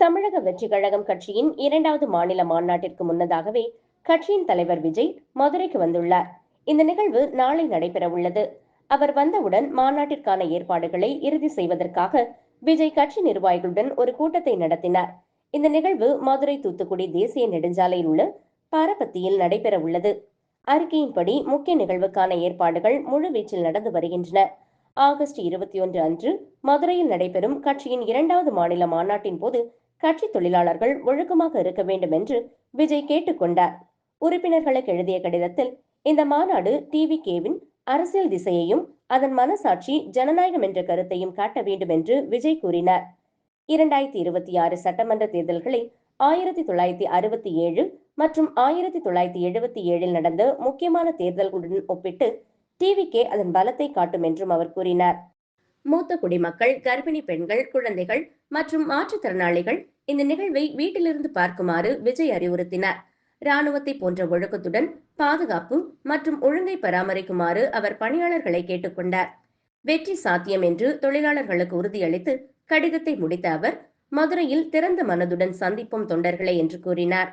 தமிழக வெற்றி கழகம் கட்சியின் இரண்டாவது மாநில மாநாட்டிற்கு முன்னதாகவே கட்சியின் தலைவர் விஜய் மதுரைக்கு வந்துள்ளார். இந்த நிகழ்வு நாளை நடைபெற உள்ளது அவர் வந்தவுடன் மாநாட்டிற்கான ஏற்பாடுகளை இறுதி செய்வதற்காக விஜய் கட்சி நிர்வாகிகளுடன் ஒரு கூட்டத்தை நடத்தினார். இந்த நிகழ்வு மதுரை தூத்துக்குடி தேசிய நெடுஞ்சாலையில் உள்ள பாரபத்தியில் நடைபெற உள்ளது அறிக்கையின்படி முக்கிய நிகழ்வுக்கான ஏற்பாடுகள் முழுவீச்சில் நடந்து வருகின்றன. ஆகஸ்ட் இருபத்தி ஒன்று அன்று மதுரையில் நடைபெறும் கட்சியின் இரண்டாவது மாநில மாநாட்டின் போது கட்சி தொழிலாளர்கள் ஒழுக்கமாக இருக்க வேண்டும் என்று விஜய் கேட்டுக்கொண்டார் உறுப்பினர்களுக்கு எழுதிய கடிதத்தில் இந்த மாநாடு டிவி கேவின் அரசியல் திசையையும் அதன் மனசாட்சி ஜனநாயகம் என்ற கருத்தையும் காட்ட வேண்டும் என்று விஜய் கூறினார். இரண்டாயிரத்தி இருபத்தி ஆறு சட்டமன்ற தேர்தல்களில் ஆயிரத்தி தொள்ளாயிரத்தி அறுபத்தி ஏழு மற்றும் ஆயிரத்தி தொள்ளாயிரத்தி எழுபத்தி ஏழில் நடந்த முக்கியமான தேர்தல்களுடன் ஒப்பிட்டு டிவிகே அதன் பலத்தை காட்டும் என்றும் அவர் கூறினார். மூத்த குடிமக்கள் கர்ப்பிணி பெண்கள் குழந்தைகள் மற்றும் மாற்றுத்திறனாளிகள் இந்த நிகழ்வை வீட்டிலிருந்து பார்க்குமாறு விஜய் அறிவுறுத்தினார். ராணுவத்தை போன்ற ஒழுக்கத்துடன் பாதுகாப்பு மற்றும் ஒழுங்கை பராமரிக்குமாறு அவர் பணியாளர்களை கேட்டுக்கொண்டார் வெற்றி சாத்தியம் என்று தொழிலாளர்களுக்கு உறுதியளித்து கடிதத்தை முடித்த அவர் மதுரையில் திறந்த மனதுடன் சந்திப்போம் தொண்டர்களை என்று கூறினார்.